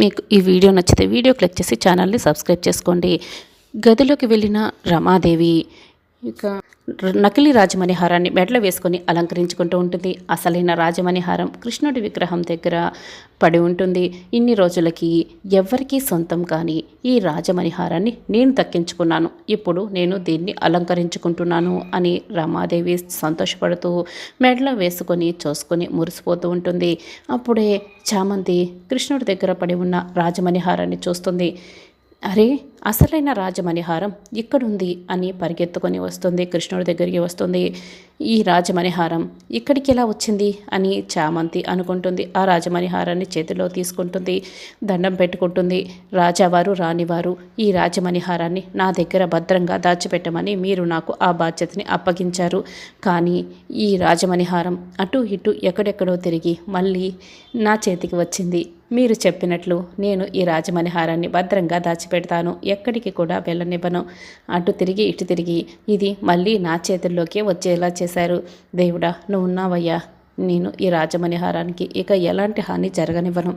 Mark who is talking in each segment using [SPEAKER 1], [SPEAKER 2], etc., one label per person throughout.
[SPEAKER 1] మీకు ఈ వీడియో నచ్చితే వీడియో క్లిక్ చేసి ఛానల్ని సబ్స్క్రైబ్ చేసుకోండి. గదిలోకి వెళ్ళిన రమాదేవి. ఇక నకిలీ రాజమణి హారాన్ని మెడలో వేసుకొని అలంకరించుకుంటూ ఉంటుంది. అసలైన రాజమణి హారం కృష్ణుడి విగ్రహం దగ్గర పడి ఉంటుంది. ఇన్ని రోజులకి ఎవ్వరికీ సొంతం కానీ ఈ రాజమణి హారాన్ని నేను దక్కించుకున్నాను. ఇప్పుడు నేను దీన్ని అలంకరించుకుంటున్నాను అని రమాదేవి సంతోషపడుతూ మెడలో వేసుకొని చూసుకొని మురిసిపోతూ ఉంటుంది. అప్పుడే చామంతి కృష్ణుడి దగ్గర పడి ఉన్న రాజమణి హారాన్ని చూస్తుంది. అరే అసలైన రాజమణిహారం ఇక్కడుంది అని పరిగెత్తుకొని వస్తుంది కృష్ణుడి దగ్గరికి వస్తుంది. ఈ రాజమణిహారం ఇక్కడికి ఎలా వచ్చింది అని చామంతి అనుకుంటుంది. ఆ రాజమణిహారాన్ని చేతిలో తీసుకుంటుంది దండం పెట్టుకుంటుంది. రాజావారు రానివారు ఈ రాజమణిహారాన్ని నా దగ్గర భద్రంగా దాచిపెట్టమని మీరు నాకు ఆ బాధ్యతని అప్పగించారు. కానీ ఈ రాజమణిహారం అటు ఇటు ఎక్కడెక్కడో తిరిగి మళ్ళీ నా చేతికి వచ్చింది. మీరు చెప్పినట్లు నేను ఈ రాజమణిహారాన్ని భద్రంగా దాచిపెడతాను. ఎక్కడికి కూడా వెళ్ళనివ్వను. అటు తిరిగి ఇటు తిరిగి. ఇది మళ్ళీ నా చేతుల్లోకే వచ్చేలా చేశారు. దేవుడా నువ్వు ఉన్నావయ్యా. నేను ఈ రాజమణిహారానికి ఇక ఎలాంటి హాని జరగనివ్వను.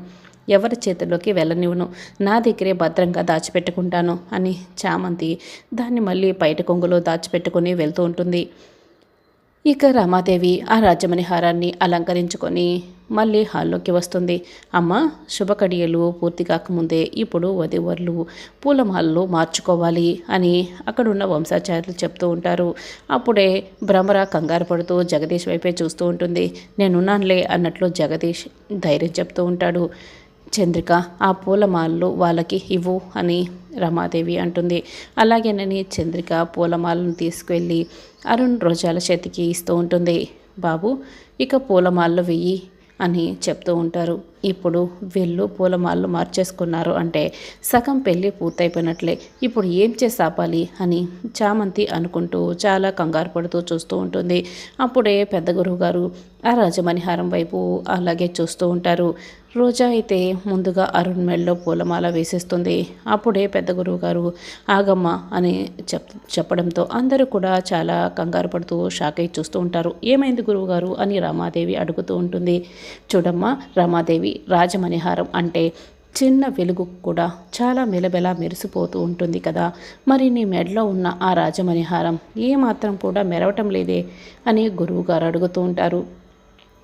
[SPEAKER 1] ఎవరి చేతుల్లోకి వెళ్ళనివ్వను. నా దగ్గరే భద్రంగా దాచిపెట్టుకుంటాను అని చామంతి దాన్ని మళ్ళీ బయట కొంగులో దాచిపెట్టుకుని వెళ్తూ ఉంటుంది. ఇక రామాదేవి ఆ రాజమణిహారాన్ని అలంకరించుకొని మళ్ళీ హాల్లోకి వస్తుంది. అమ్మ శుభకడియలు పూర్తి కాకముందే ఇప్పుడు వధువర్లు పూలమాలలు మార్చుకోవాలి అని అక్కడున్న వంశాచార్యులు చెప్తూ ఉంటారు. అప్పుడే భ్రమర కంగారు పడుతూ జగదీష్ వైపే చూస్తూ ఉంటుంది. నేనున్నానులే అన్నట్లు జగదీష్ ధైర్యం చెప్తూ ఉంటాడు. చంద్రిక ఆ పూలమాలలు వాళ్ళకి ఇవ్వు అని రమాదేవి అంటుంది. అలాగేనని చంద్రిక పూలమాలను తీసుకువెళ్ళి అరుణ్ రోజాల చేతికి ఇస్తూ ఉంటుంది. బాబు ఇక పూలమాలలు వెయ్యి అని చెప్తూ ఉంటారు. ఇప్పుడు వెళ్ళు పూలమాలలు మార్చేసుకున్నారు అంటే సగం పెళ్ళి పూర్తయిపోయినట్లే. ఇప్పుడు ఏం చేసి ఆపాలి అని చామంతి అనుకుంటూ చాలా కంగారు పడుతూ చూస్తూ ఉంటుంది. అప్పుడే పెద్ద గురువు గారు ఆ రాజమణిహారం వైపు అలాగే చూస్తూ ఉంటారు. రోజా అయితే ముందుగా అరుణ్ మెడలో పూలమాల వేసేస్తుంది. అప్పుడే పెద్ద గురువు గారు ఆగమ్మ అని చెప్ చెప్పడంతో అందరూ కూడా చాలా కంగారు పడుతూ షాక్ అయి చూస్తూ ఉంటారు. ఏమైంది గురువు గారు అని రమాదేవి అడుగుతూ ఉంటుంది. చూడమ్మా రమాదేవి రాజమణిహారం అంటే చిన్న వెలుగు కూడా చాలా మెలబెలా మెరిసిపోతూ ఉంటుంది కదా. మరి నీ మెడలో ఉన్న ఆ రాజమణిహారం ఏమాత్రం కూడా మెరవటం లేదే? అని గురువుగారు అడుగుతూ ఉంటారు.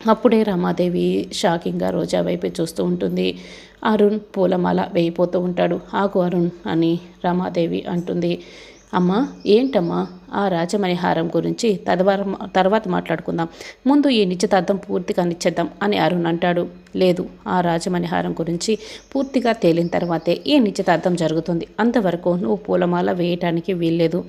[SPEAKER 1] అప్పుడే రమాదేవి షాకింగ్గా రోజా వైపు చూస్తూ ఉంటుంది. అరుణ్ పూలమాల వేయిపోతూ ఉంటాడు. ఆకు అరుణ్ అని రమాదేవి అంటుంది. అమ్మా ఏంటమ్మా? ఆ రాజమణిహారం గురించి తదవార తర్వాత మాట్లాడుకుందాం. ముందు ఈ నిశ్చితార్థం పూర్తిగా నిచ్చేద్దాం అని అరుణ్ అంటాడు. లేదు ఆ రాజమణిహారం గురించి పూర్తిగా తేలిన తర్వాతే ఈ నిశ్చితార్థం జరుగుతుంది. అంతవరకు నువ్వు పూలమాల వేయటానికి వీల్లేదు.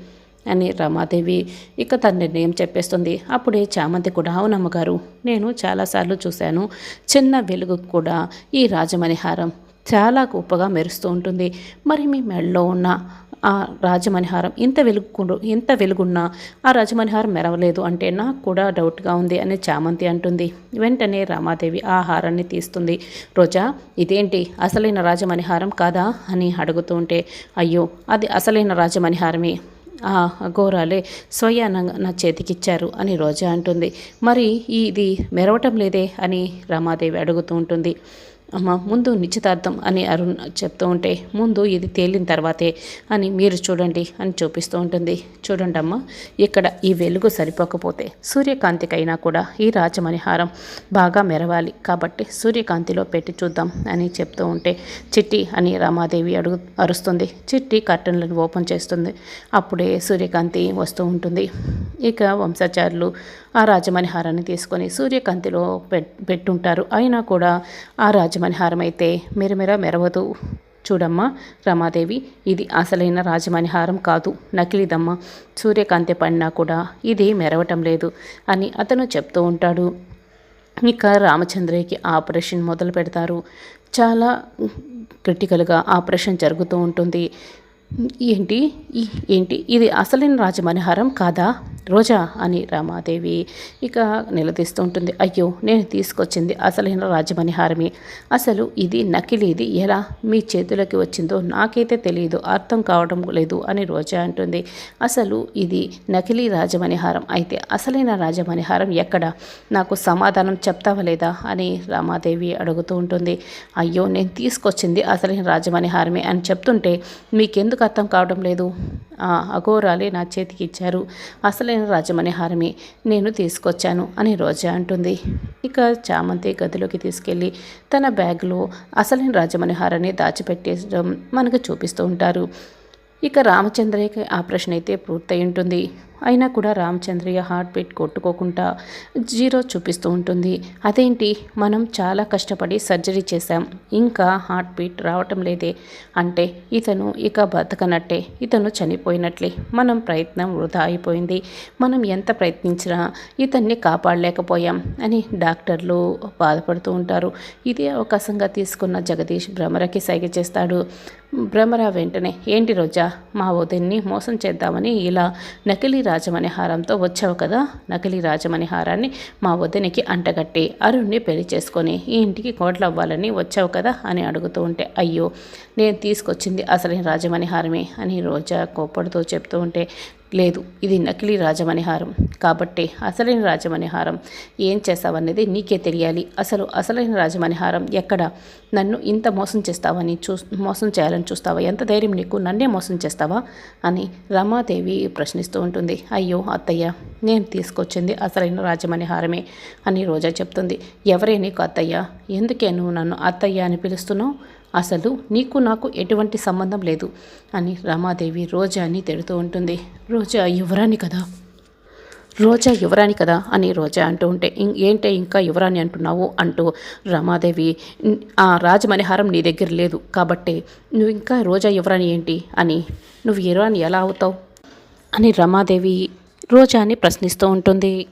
[SPEAKER 1] అని రమాదేవి ఇక తన నిర్ణయం చెప్పేస్తుంది. అప్పుడే చామంతి కూడా అవునమ్మగారు నేను చాలాసార్లు చూశాను. చిన్న వెలుగు కూడా ఈ రాజమణిహారం చాలా గొప్పగా మెరుస్తూ ఉంటుంది. మరి మీ మెడలో ఉన్న ఆ రాజమణిహారం ఇంత వెలుగు ఎంత వెలుగున్నా ఆ రాజమణిహారం మెరవలేదు అంటే నాకు కూడా డౌట్గా ఉంది అని చామంతి అంటుంది. వెంటనే రామాదేవి ఆ హారాన్ని తీస్తుంది. రోజా ఇదేంటి? అసలైన రాజమణిహారం కాదా? అని అడుగుతూ ఉంటే అయ్యో అది అసలైన రాజమణిహారమే. ఘోరాలే స్వయాన నా చేతికిచ్చారు అని రోజా అంటుంది. మరి ఇది మెరవటం లేదే అని రమాదేవి అడుగుతూ ఉంటుంది. అమ్మ ముందు నిశ్చితార్థం అని అరుణ్ చెప్తూ ఉంటే ముందు ఇది తేలిన తర్వాతే అని మీరు చూడండి అని చూపిస్తూ ఉంటుంది. చూడండి అమ్మ ఇక్కడ ఈ వెలుగు సరిపోకపోతే సూర్యకాంతికైనా కూడా ఈ రాజమణిహారం బాగా మెరవాలి. కాబట్టి సూర్యకాంతిలో పెట్టి చూద్దాం అని చెప్తూ ఉంటే చిట్టి అని రామాదేవి అడుగు అరుస్తుంది. చిట్టి కర్టన్లను ఓపెన్ చేస్తుంది. అప్పుడే సూర్యకాంతి వస్తూ ఉంటుంది. ఇక వంశాచారులు ఆ రాజమణిహారాన్ని తీసుకొని సూర్యకాంతిలో పెట్టుంటారు. అయినా కూడా ఆ రాజ రాజమణిహారం అయితే మెరమెర మెరవదు. చూడమ్మా రమాదేవి ఇది అసలైన రాజమణిహారం కాదు. నకిలీదమ్మ సూర్యకాంతి పడినా కూడా ఇది మెరవటం లేదు అని అతను చెప్తూ ఉంటాడు. ఇక రామచంద్రయ్యకి ఆపరేషన్ మొదలు పెడతారు. చాలా క్రిటికల్గా ఆపరేషన్ జరుగుతూ ఉంటుంది. ఏంటి? ఈ- ఏంటి? ఇది అసలైన రాజమణిహారం కాదా? రోజా అని రామాదేవి ఇక నిలదీస్తూ ఉంటుంది. అయ్యో నేను తీసుకొచ్చింది అసలైన రాజమణిహారమే. అసలు ఇది నకిలీది ఎలా? మీ చేతులకి వచ్చిందో నాకైతే తెలియదు అర్థం కావడం లేదు అని రోజా అంటుంది. అసలు ఇది నకిలీ రాజమణిహారం అయితే అసలైన రాజమణిహారం ఎక్కడ? నాకు సమాధానం చెప్తావా లేదా అని రామాదేవి అడుగుతూ ఉంటుంది. అయ్యో నేను తీసుకొచ్చింది అసలైన రాజమణిహారమే అని చెప్తుంటే మీకెందుకు అర్థం కావడం లేదు? అఘోరాలే నా చేతికి ఇచ్చారు. అసలైన రాజమణిహారమే నేను తీసుకొచ్చాను అని రోజా అంటుంది. ఇక చామంతి గదిలోకి తీసుకెళ్ళి తన బ్యాగ్లో అసలైన రాజమణిహారాన్ని దాచిపెట్టేయడం మనకు చూపిస్తూ ఉంటారు. ఇక రామచంద్రయ్యకి ఆపరేషన్ అయితే పూర్తయి ఉంటుంది. అయినా కూడా రామచంద్రయ్య హార్ట్ బీట్ కొట్టుకోకుండా జీరో చూపిస్తూ ఉంటుంది. అదేంటి? మనం చాలా కష్టపడి సర్జరీ చేశాం. ఇంకా హార్ట్ బీట్ రావటం లేదే. అంటే ఇతను ఇక బతకనట్టే. ఇతను చనిపోయినట్లే. మనం ప్రయత్నం వృధా అయిపోయింది. మనం ఎంత ప్రయత్నించినా ఇతన్ని కాపాడలేకపోయాం అని డాక్టర్లు బాధపడుతూ ఉంటారు. ఇదే అవకాశంగా తీసుకున్న జగదీష్ భ్రమరకి సైగ చేస్తాడు. భ్రమర వెంటనే ఏంటి రోజా మా ఉదయన్ని మోసం చేద్దామని ఇలా నకిలీ రాజమణిహారంతో వచ్చావు కదా? నకిలీ రాజమణిహారాన్ని మా ఉదయనికి అంటగట్టి అరుణ్ణి పెళ్ళి చేసుకొని ఈ ఇంటికి కోట్లు అవ్వాలని వచ్చావు కదా? అని అడుగుతూ ఉంటే అయ్యో నేను తీసుకొచ్చింది అసలైన రాజమణిహారమే అని రోజా కోప్పడుతూ చెప్తూ ఉంటే లేదు ఇది నకిలీ రాజమణిహారం. కాబట్టే అసలైన రాజమణిహారం ఏం చేస్తావనేది నీకే తెలియాలి. అసలు అసలైన రాజమణిహారం ఎక్కడ? నన్ను ఇంత మోసం చేస్తావని చూ మోసం చేయాలని చూస్తావా? ఎంత ధైర్యం నీకు? నన్నే మోసం చేస్తావా? అని రమాదేవి ప్రశ్నిస్తూ ఉంటుంది. అయ్యో అత్తయ్య నేను తీసుకొచ్చింది అసలైన రాజమణిహారమే అని రోజా చెప్తుంది. ఎవరే నీకు అత్తయ్య? ఎందుకే నువ్వు నన్ను అత్తయ్య అని పిలుస్తున్నావు? అసలు నీకు నాకు ఎటువంటి సంబంధం లేదు అని రమాదేవి రోజాని తిడుతూ ఉంటుంది. రోజా యువరాణి కదా? రోజా యువరాణి కదా? అని రోజా అంటూ ఉంటే "ఇం- ఏంటే ఇంకా యువరాణి అంటున్నావు? అంటూ రమాదేవి ఆ రాజమణిహారం నీ దగ్గర లేదు కాబట్టి నువ్వు ఇంకా రోజా యువరాణి ఏంటి? అని నువ్వు యువరాణి ఎలా అవుతావు? అని రమాదేవి రోజాని ప్రశ్నిస్తూ ఉంటుంది.